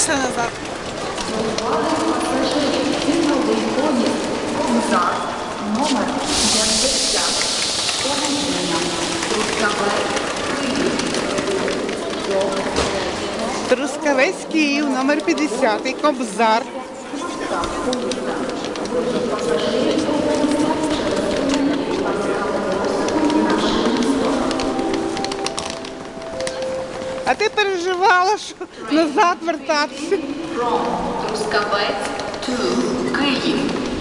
пішли назад. номер 50 Трускавець Київ, номер 50, Кобзар. А ти переживала, що назад вертатися. from Truskavets to Kyiv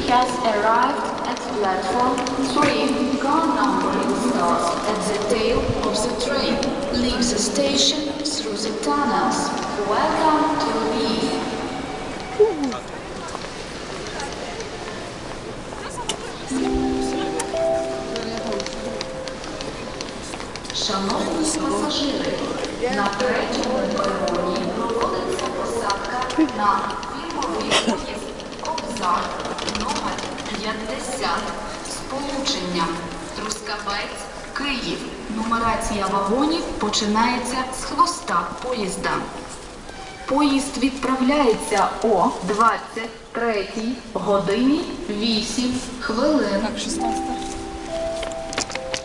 has arrived at platform 3. Car numbering starts at the tail of the train. Leave the station through the tunnels. Welcome to Lviv. Шановні пасажири, на третьому пероні проводиться посадка на фірмовий поїзд Кобзар номер 50 з полученням Трускавець Київ. Нумерація вагонів починається з хвоста поїзда. Поїзд відправляється о 23 годині 8 хвилин. Так, 16.